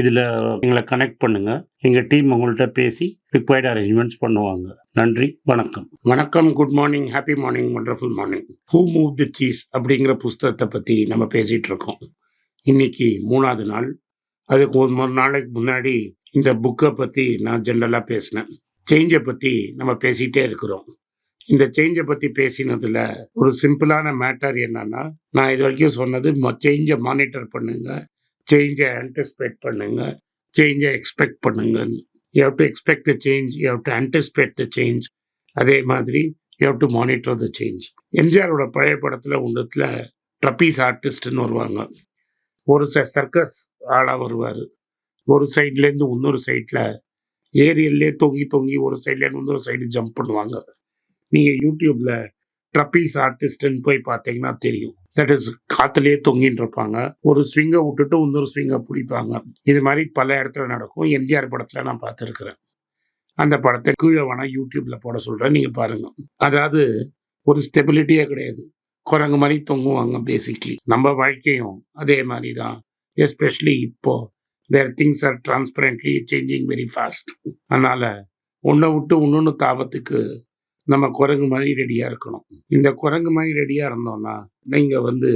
இதில் எங்களை கனெக்ட் பண்ணுங்கள் எங்கள் டீம் உங்கள்கிட்ட பேசி ரிக்வயர்ட் அரேஞ்ச்மெண்ட்ஸ் பண்ணுவாங்க. நன்றி வணக்கம். வணக்கம் good morning happy morning wonderful morning who move the cheese அப்படிங்கிற புஸ்தகத்தை பற்றி நம்ம பேசிகிட்டு இருக்கோம். இன்னைக்கு மூணாவது நாள். அதுக்கு ஒரு மூணு நாளைக்கு முன்னாடி இந்த புக்கை பற்றி நான் ஜென்ரலாக பேசினேன். சேஞ்சை பற்றி நம்ம பேசிகிட்டே இருக்கிறோம். இந்த சேஞ்சை பற்றி பேசினதில் ஒரு சிம்பிளான மேட்டர் என்னன்னா நான் இது வரைக்கும் சொன்னது சேஞ்சை மானிட்டர் பண்ணுங்க. சேஞ்சை ஆன்டிசிபேட் பண்ணுங்க. சேஞ்சை எக்ஸ்பெக்ட் பண்ணுங்கன்னு you have to expect the change you have to anticipate the change அதே மாதிரி you have to monitor the change எம்ஜிஆரோட பழைய படத்தில் ஒன்றுத்தில் ட்ரப்பீஸ் ஆர்டிஸ்ட்னு வருவாங்க. ஒரு சர்க்கஸ் ஆளாக வருவார். ஒரு சைட்லேருந்து இன்னொரு சைடில் ஏரியல்லே தொங்கி தொங்கி ஒரு சைட்லேருந்து இன்னொரு சைடு ஜம்ப் பண்ணுவாங்க. நீங்கள் யூடியூப்பில் ட்ரப்பீஸ் ஆர்டிஸ்ட்டுன்னு போய் பார்த்தீங்கன்னா தெரியும். தட் இஸ் காற்றுலேயே தொங்கின்னு இருப்பாங்க ஒரு ஸ்விங்கை விட்டுட்டு இன்னொரு ஸ்விங்கை பிடிப்பாங்க. இது மாதிரி பல இடத்துல நடக்கும். எம்ஜிஆர் படத்தில் நான் பார்த்துருக்குறேன். அந்த படத்தை கீழே வேணா யூடியூப்பில் போட சொல்கிறேன் நீங்கள் பாருங்கள் அதாவது ஒரு ஸ்டெபிலிட்டியே கிடையாது. குரங்கு மாதிரி தொங்குவாங்க பேசிக்லி நம்ம வாழ்க்கையும் அதே மாதிரி தான் எஸ்பெஷலி இப்போ where things are transparently changing very fast அதனால் ஒன்றை விட்டு இன்னொன்று தாவத்துக்கு நம்ம குரங்கு மாதிரி ரெடியாக இருக்கணும். இந்த குரங்கு மாதிரி ரெடியாக இருந்தோம்னா நீங்கள் வந்து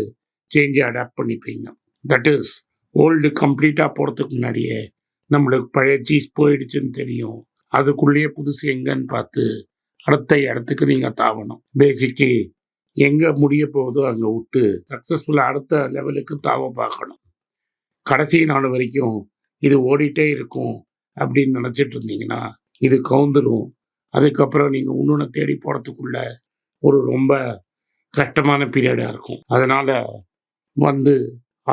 சேஞ்சை அடாப்ட் பண்ணிப்பீங்க. தட் இஸ் ஓல்டு கம்ப்ளீட்டாக போகிறதுக்கு முன்னாடியே நம்மளுக்கு பழைய சீஸ் போயிடுச்சுன்னு தெரியும். அதுக்குள்ளேயே புதுசு எங்கன்னு பார்த்து அடுத்த இடத்துக்கு நீங்கள் தாவணும். பேசிக்கி எங்கே முடிய போகுதோ அங்கே விட்டு சக்ஸஸ்ஃபுல்லாக அடுத்த லெவலுக்கு தாவ பார்க்கணும். கடைசி நாள் வரைக்கும் இது ஓடிட்டே இருக்கும் அப்படின்னு நினச்சிட்டு இருந்தீங்கன்னா இது கவுந்துடும் அதுக்கப்புறம் நீங்கள் இன்னொன்று தேடி போகிறதுக்குள்ள ஒரு ரொம்ப கஷ்டமான பீரியடாக இருக்கும். அதனால் வந்து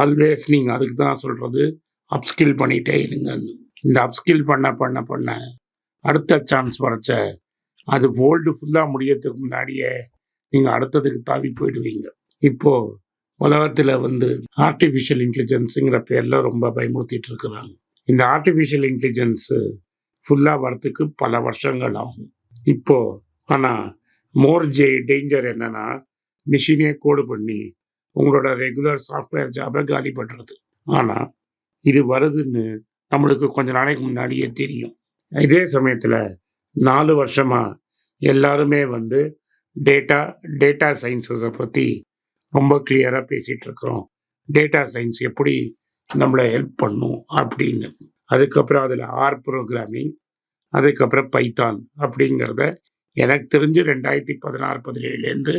ஆல்வேஸ் நீங்கள் அதுக்கு தான் சொல்கிறது அப்ஸ்கில் பண்ணிகிட்டே இருங்க. இந்த அப்ஸ்கில் பண்ண பண்ண பண்ண அடுத்த சான்ஸ் வரைச்ச அது வேர்ல்டு ஃபுல்லாக முடியறதுக்கு முன்னாடியே நீங்கள் அடுத்ததுக்கு தாவி போயிடுவீங்க. இப்போது உலகத்தில் வந்து ஆர்டிஃபிஷியல் இன்டெலிஜென்ஸுங்கிற பேரில் ரொம்ப பயமுறுத்திட்டு இருக்கிறாங்க. இந்த ஆர்டிஃபிஷியல் இன்டெலிஜென்ஸு ஃபுல்லாக வரத்துக்கு பல வருஷங்கள் ஆகும். இப்போது ஆனால் மோர் ஜே டேஞ்சர் என்னென்னா மிஷினே கோடு பண்ணி உங்களோட ரெகுலர் சாஃப்ட்வேர் ஜாபை காலி பண்ணுறது ஆனால் இது வருதுன்னு நம்மளுக்கு கொஞ்ச நாளைக்கு முன்னாடியே தெரியும். இதே சமயத்தில் நாலு வருஷமாக எல்லாருமே வந்து டேட்டா டேட்டா சயின்ஸஸை பற்றி ரொம்ப கிளியராக பேசிகிட்டு இருக்கிறோம். டேட்டா சயின்ஸ் எப்படி நம்மளை ஹெல்ப் பண்ணும் அப்படின்னு. அதுக்கப்புறம் அதில் ஆர் ப்ரோக்ராமிங் அதுக்கப்புறம் பைத்தான் அப்படிங்கிறத எனக்கு தெரிஞ்சு ரெண்டாயிரத்தி பதினாறு பதினேழுலேருந்து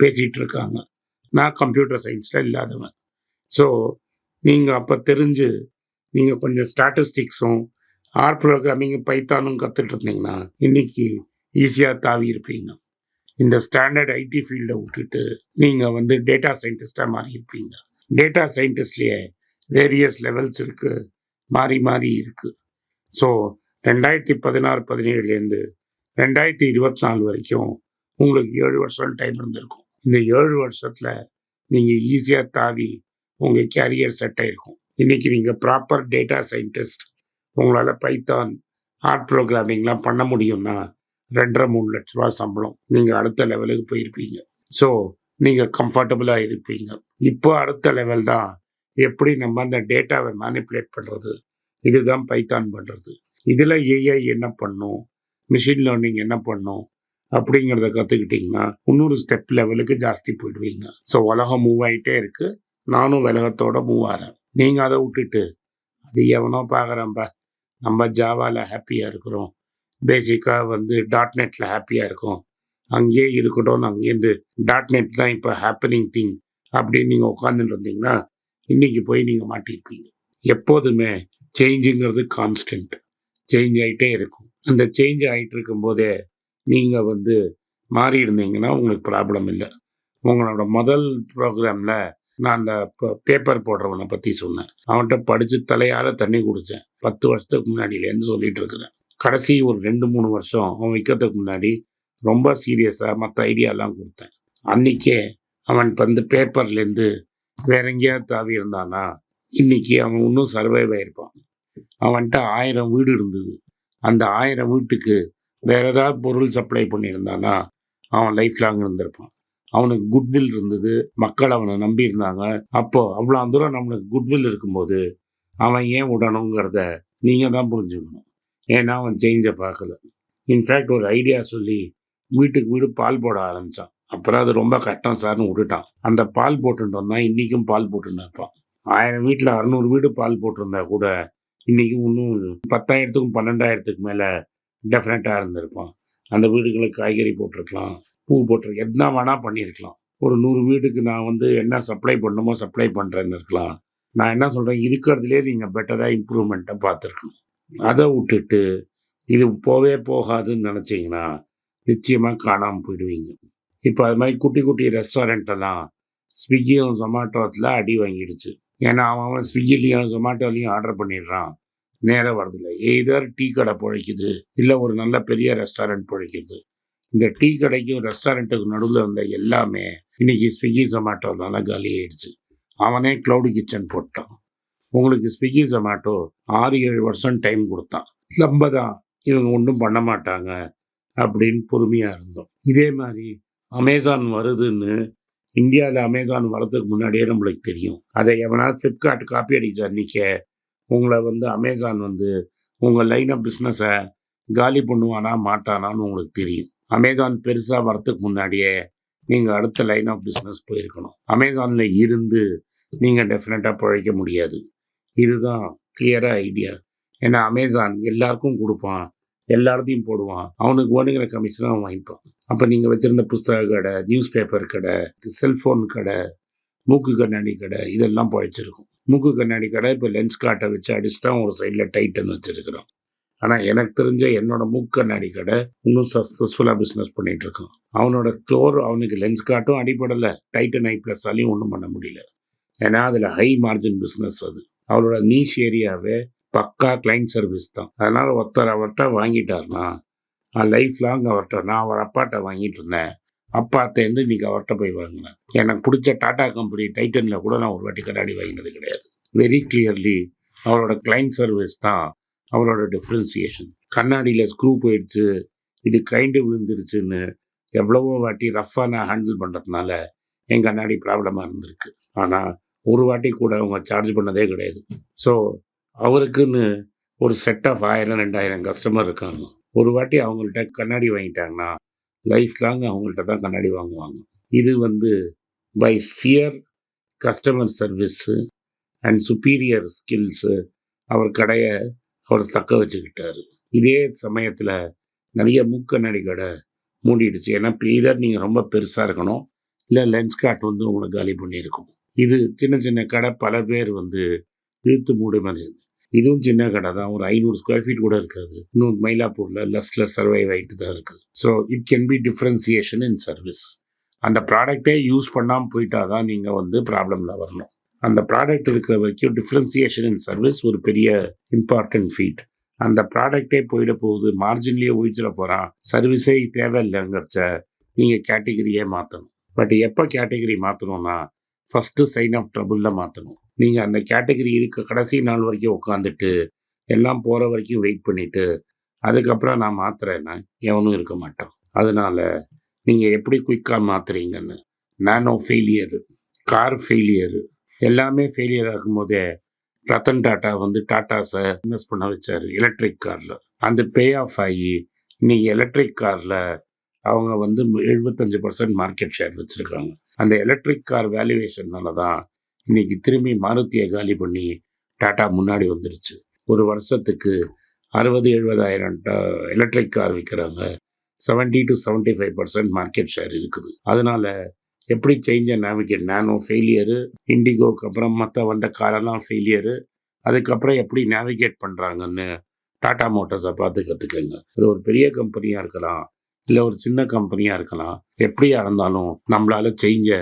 பேசிகிட்டு இருக்காங்க நான் கம்ப்யூட்டர் சயின்ஸில் இல்லாதவன். ஸோ நீங்கள் அப்போ தெரிஞ்சு நீங்கள் கொஞ்சம் ஸ்டாட்டிஸ்டிக்ஸும் ஆர் ப்ரோக்ராமிங் பைத்தானும் கற்றுட்டு இருந்தீங்கன்னா இன்றைக்கி ஈஸியாக தாவி இருப்பீங்க. இந்த ஸ்டாண்டர்ட் ஐடி ஃபீல்டை விட்டுட்டு நீங்கள் வந்து டேட்டா சயின்டிஸ்டாக மாறி இருப்பீங்க. டேட்டா சயின்டிஸ்ட்லேயே வேரியஸ் லெவல்ஸ் இருக்குது மாறி மாறி இருக்குது ஸோ ரெண்டாயிரத்தி பதினாறு பதினேழுலேருந்து ரெண்டாயிரத்தி இருபத்தி நாலு வரைக்கும் உங்களுக்கு ஏழு வருஷம் டைம் இருந்திருக்கும். இந்த ஏழு வருஷத்தில் நீங்கள் ஈஸியாக தாவி உங்கள் கேரியர் செட் ஆயிருக்கும். இன்னைக்கு நீங்கள் ப்ராப்பர் டேட்டா சயின்டிஸ்ட் உங்களால் பைத்தான் ஆர்ட் ப்ரோக்ராமிங்லாம் பண்ண முடியும்னா ரெண்டரை மூணு லட்ச ரூபா சம்பளம். நீங்கள் அடுத்த லெவலுக்கு போயிருப்பீங்க. ஸோ நீங்கள் கம்ஃபர்டபுளாக இருப்பீங்க. இப்போ அடுத்த லெவல் தான் எப்படி நம்ம அந்த டேட்டாவை மேனிப்புலேட் பண்ணுறது இதுதான் பைத்தான் பண்ணுறது இதில் ஏஐ என்ன பண்ணும்? மிஷின் லேர்னிங் என்ன பண்ணும்? அப்படிங்கிறத கற்றுக்கிட்டிங்கன்னா இன்னொரு ஸ்டெப் லெவலுக்கு ஜாஸ்தி போயிடுவீங்க. ஸோ உலகம் மூவ் ஆகிட்டே இருக்கு. நானும் உலகத்தோட மூவ் ஆகிறேன் நீங்கள் அதை விட்டுட்டு அது எவனோ பார்க்குறேன்ப்பா நம்ம ஜாவாவில் ஹாப்பியாக இருக்கிறோம். பேசிக்காக வந்து. டாட் நெட்டில் ஹாப்பியாக இருக்கும். அங்கேயே இருக்கட்டும் அங்கேருந்து டாட் நெட் தான் இப்போ ஹாப்பனிங் திங் அப்படின்னு நீங்கள் உட்காந்துட்டு இருந்தீங்கன்னா இன்னைக்கு போய் நீங்கள் மாட்டியிருப்பீங்க எப்போதுமே சேஞ்சுங்கிறது கான்ஸ்டன்ட் சேஞ்ச் ஆகிட்டே இருக்கும். அந்த சேஞ்ச் ஆகிட்டு இருக்கும்போதே நீங்கள் வந்து மாறி இருந்தீங்கன்னா உங்களுக்கு ப்ராப்ளம் இல்லை. உங்களோட முதல் ப்ரோக்ராமில் நான் அந்த பேப்பர் போடுறவனை பற்றி சொன்னேன். அவன்கிட்ட படித்து தலையால் தண்ணி குடித்தேன் பத்து வருஷத்துக்கு முன்னாடியிலேருந்து சொல்லிட்டு இருக்கிறேன். கடைசி ஒரு ரெண்டு மூணு வருஷம் அவன் விற்கிறதுக்கு முன்னாடி ரொம்ப சீரியஸாக மற்ற ஐடியாலாம் கொடுத்தேன். அன்றைக்கே அவன் இப்போ வந்து பேப்பர்லேருந்து வேற எங்கேயாவது தாவி இருந்தானா இன்னைக்கு அவன் இன்னும் சர்வைவ் ஆயிருப்பான். அவன்கிட்ட ஆயிரம் வீடு இருந்தது. அந்த ஆயிரம் வீட்டுக்கு வேற ஏதாவது பொருள் சப்ளை பண்ணியிருந்தானா அவன் லைஃப் லாங் இருந்திருப்பான். அவனுக்கு குட்வில் இருந்தது மக்கள் அவனை நம்பி இருந்தாங்க அப்போ அவ்வளோ தூரம் நம்மளுக்கு குட்வில் இருக்கும்போது அவன் ஏன் விடணுங்கிறத நீங்கள் தான் புரிஞ்சுக்கணும். ஏன்னா அவன் சேஞ்சை பார்க்கல. இன்ஃபேக்ட் ஒரு ஐடியா சொல்லி வீட்டுக்கு வீடு பால் போட ஆரம்பித்தான் அப்புறம் அது ரொம்ப கஷ்டம் சார்னு விட்டுட்டான். அந்த பால் போட்டுட்டு இன்றைக்கும் பால் போட்டுன்னு இருப்பான். ஆயிரம் வீட்டில் அறநூறு வீடு பால் போட்டிருந்தா கூட இன்றைக்கி இன்னும் பத்தாயிரத்துக்கும் பன்னெண்டாயிரத்துக்கு மேலே டெஃபினட்டாக இருந்திருப்பான் அந்த வீடுகளுக்கு காய்கறி போட்டிருக்கலாம். பூ போட்டிருக்கலாம் என்ன வேணால் பண்ணியிருக்கலாம். ஒரு நூறு வீட்டுக்கு நான் வந்து என்ன சப்ளை பண்ணணுமோ சப்ளை பண்ணுறேன்னு இருக்கலாம். நான் என்ன சொல்கிறேன் இருக்கிறதுலே நீங்கள் பெட்டராக இம்ப்ரூவ்மெண்ட்டை பார்த்துருக்கணும். அதை விட்டுட்டு இது போவே போகாதுன்னு நினச்சிங்கன்னா நிச்சயமாக காணாமல் போயிடுவீங்க. இப்போ அது மாதிரி குட்டி குட்டி ரெஸ்டாரண்ட்டெல்லாம் ஸ்விக்கியும் ஜொமாட்டோத்தில் அடி வாங்கிடுச்சு. ஏன்னா அவன் அவன் ஸ்விக்கிலையும் ஜொமாட்டோலையும் ஆர்டர் பண்ணிடுறான். நேராக வரதில்லை எய்தர் டீ கடை பிழைக்குது இல்லை ஒரு நல்ல பெரிய ரெஸ்டாரண்ட் பிழைக்குது. இந்த டீ கடைக்கும் ரெஸ்டாரண்ட்டுக்கு நடுவில் இருந்த எல்லாமே இன்னைக்கு ஸ்விக்கி ஜொமேட்டோனால காலி ஆயிடுச்சு. அவனே க்ளவுடு கிச்சன் போட்டான். உங்களுக்கு ஸ்விக்கி ஜொமேட்டோ ஆறு ஏழு வருஷம் டைம் கொடுத்தான். நம்ம தான் இவங்க ஒன்றும் பண்ண மாட்டாங்க அப்படின்னு பொறுமையாக இருந்தோம். இதே மாதிரி அமேசான் வருதுன்னு இந்தியாவில் அமேசான் வரதுக்கு முன்னாடியே நம்மளுக்கு தெரியும். அதை எவனா ஃப்ளிப்கார்ட் காப்பி அடிச்ச அன்னைக்கே உங்களை வந்து அமேசான் வந்து உங்கள் லைன் ஆஃப் பிஸ்னஸை காலி பண்ணுவானா மாட்டானான்னு உங்களுக்கு தெரியும். அமேசான் பெருசாக வரத்துக்கு முன்னாடியே நீங்கள் அடுத்த லைன் ஆஃப் பிஸ்னஸ் போயிருக்கணும். அமேசானில் இருந்து நீங்கள் டெஃபினட்டாக பிழைக்க முடியாது. இதுதான் கிளியராக ஐடியா ஏன்னா அமேசான் எல்லாருக்கும் கொடுப்பான். எல்லாத்தையும் போடுவான். அவனுக்கு வேணுங்கிற கமிஷனை அவன் வாங்கிப்பான். அப்போ நீங்கள் வச்சுருந்த புஸ்தக கடை நியூஸ் பேப்பர் கடை செல்ஃபோன் கடை மூக்கு கண்ணாடி கடை இதெல்லாம் பழைச்சிருக்கும். மூக்கு கண்ணாடி கடை இப்போ லென்ஸ் காட்டை வச்சு அடிச்சுட்டா ஒரு சைடில் டைட்டன் வச்சுருக்கிறோம். ஆனால் எனக்கு தெரிஞ்ச என்னோட மூக்கு கண்ணாடி கடை இன்னும் சக்ஸஸ்ஃபுல்லாக பிஸ்னஸ் பண்ணிகிட்டு இருக்கான். அவனோட ஸ்டோர் அவனுக்கு லென்ஸ் காட்டும் அடிப்படலை டைட்டன் ஐ ப்ளஸ்ஸாலையும் ஒன்றும் பண்ண முடியல. ஏன்னா அதில் ஹை மார்ஜின் பிஸ்னஸ் அது. அவளோட நீஷ் ஏரியாவே பக்கா கிளைண்ட் சர்வீஸ் தான். அதனால் ஒருத்தர் அவர்கிட்ட வாங்கிட்டார்னா லைஃப் லாங் அவர்கிட்ட நான் அவர் அப்பாட்ட வாங்கிட்டு இருந்தேன். அப்பாத்தேருந்து இன்னைக்கு அவர்கிட்ட போய் வாங்கினேன். எனக்கு பிடிச்ச டாடா கம்பெனி டைட்டனில் கூட நான் ஒரு வாட்டி கண்ணாடி வாங்கினது கிடையாது. வெரி கிளியர்லி அவரோட கிளைண்ட் சர்வீஸ் தான் அவரோட டிஃப்ரென்சியேஷன் கண்ணாடியில் ஸ்க்ரூ போயிடுச்சு இது கைண்டு விழுந்துருச்சுன்னு எவ்வளவோ வாட்டி ரஃப்பாக நான் ஹேண்டில் பண்ணுறதுனால என் கண்ணாடி ப்ராப்ளமாக இருந்திருக்கு. ஆனால் ஒரு வாட்டி கூட அவங்க சார்ஜ் பண்ணதே கிடையாது. ஸோ அவருக்குன்னு ஒரு செட் ஆஃப் ஆயிரம் ரெண்டாயிரம் கஸ்டமர் இருக்காங்க. ஒரு வாட்டி அவங்கள்ட்ட கண்ணாடி வாங்கிட்டாங்கன்னா லைஃப் லாங் அவங்கள்ட்ட தான் கண்ணாடி வாங்குவாங்க. இது வந்து by sheer customer service and superior skills அவர் கடையை அவர் தக்க வச்சுக்கிட்டார். இதே சமயத்தில் நிறைய மூக்கண்ணாடி கடை மூடிடுச்சு. ஏன்னா இதர் நீங்கள் ரொம்ப பெருசாக இருக்கணும் இல்லை லென்ஸ் கார்ட் வந்து உங்களுக்கு காலி பண்ணியிருக்கும். இது சின்ன சின்ன கடை பல பேர் வந்து இழுத்து மூட மாதிரி இதுவும் சின்ன கடை தான். ஒரு ஐநூறு ஸ்கொயர் ஃபீட் கூட இருக்காது. இன்னும் மயிலாப்பூரில் லெஸ்ல சர்வைவ் ஆகிட்டு தான் இருக்குது so it can be differentiation in service அந்த ப்ராடக்டே யூஸ் பண்ணாமல் போயிட்டா தான் நீங்கள் வந்து ப்ராப்ளமில் வரணும். அந்த ப்ராடக்ட் இருக்கிற வரைக்கும் டிஃப்ரென்சியேஷன் இன் சர்வீஸ் ஒரு பெரிய இம்பார்ட்டன்ட் ஃபீட் அந்த ப்ராடக்டே போயிட போகுது மார்ஜின்லேயே உயிச்சிட போகிறான் சர்வீஸே தேவையில்லைங்கிறச்ச நீங்கள் கேட்டகிரியே மாற்றணும் பட் எப்போ கேட்டகிரி மாற்றணும்னா ஃபஸ்ட்டு சைன் ஆஃப் ட்ரபுளில் மாற்றணும் நீங்கள் அந்த கேட்டகரி இருக்க கடைசி நாள் வரைக்கும் உட்காந்துட்டு எல்லாம் போகிற வரைக்கும் வெயிட் பண்ணிவிட்டு அதுக்கப்புறம் நான் மாத்துறேன்னா எவனும் இருக்க மாட்டான். அதனால் நீங்கள் எப்படி குயிக்காக மாத்துறீங்கன்னு நானோ ஃபெயிலியரு கார் ஃபெயிலியரு எல்லாமே ஃபெயிலியர் ஆகும்போதே ரத்தன் டாட்டா வந்து டாட்டாஸை இன்வெஸ்ட் பண்ண வச்சார் எலக்ட்ரிக் காரில் அந்த பே ஆஃப் ஆகி இன்றைக்கி எலக்ட்ரிக் காரில் அவங்க வந்து எழுபத்தஞ்சு பர்சன்ட் மார்க்கெட் ஷேர் வச்சுருக்காங்க. அந்த எலக்ட்ரிக் கார் வேல்யூவேஷன்னால தான் இன்னைக்கு திரும்பி மாருத்தியை காலி பண்ணி டாட்டா முன்னாடி வந்துருச்சு. ஒரு வருஷத்துக்கு அறுபது எழுபதாயிரம் எலக்ட்ரிக் கார் விற்கிறாங்க seventy to seventy five percent market share இருக்குது. அதனால எப்படி சேஞ்சை நேவிகேட் நானோ ஃபெயிலியரு இண்டிகோக்கு அப்புறம் மற்ற வந்த காரெல்லாம் ஃபெயிலியரு அதுக்கப்புறம் எப்படி நேவிகேட் பண்ணுறாங்கன்னு டாடா மோட்டார்ஸை பார்த்து கற்றுக்கங்க இது ஒரு பெரிய கம்பெனியாக இருக்கலாம் இல்லை ஒரு சின்ன கம்பெனியாக இருக்கலாம். எப்படியா இருந்தாலும் நம்மளால் சேஞ்சை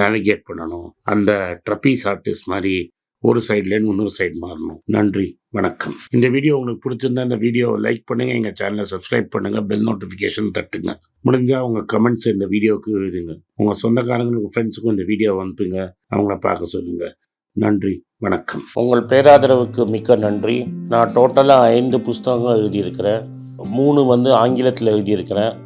நேவிகேட் பண்ணணும். அந்த ட்ரப்பீஸ் ஆர்டிஸ்ட் மாதிரி ஒரு சைட்லேருந்து இன்னொரு சைடு மாறணும். நன்றி வணக்கம். இந்த வீடியோ உங்களுக்கு பிடிச்சிருந்தா இந்த வீடியோவை லைக் பண்ணுங்க. எங்கள் சேனலை சப்ஸ்கிரைப் பண்ணுங்கள் பெல் நோட்டிஃபிகேஷன் தட்டுங்க. முடிஞ்சால் உங்கள் கமெண்ட்ஸ் இந்த வீடியோவுக்கு எழுதுங்க. உங்கள் சொந்தக்காரங்களுக்கு ஃப்ரெண்ட்ஸுக்கும் இந்த வீடியோவை அனுப்புங்க. அவங்கள பார்க்க சொல்லுங்கள் நன்றி வணக்கம். உங்கள் பேராதரவுக்கு மிக்க நன்றி. நான் டோட்டலாக ஐந்து புஸ்தகங்கள் எழுதியிருக்கிறேன். மூணு வந்து ஆங்கிலத்தில் எழுதியிருக்கிறேன்.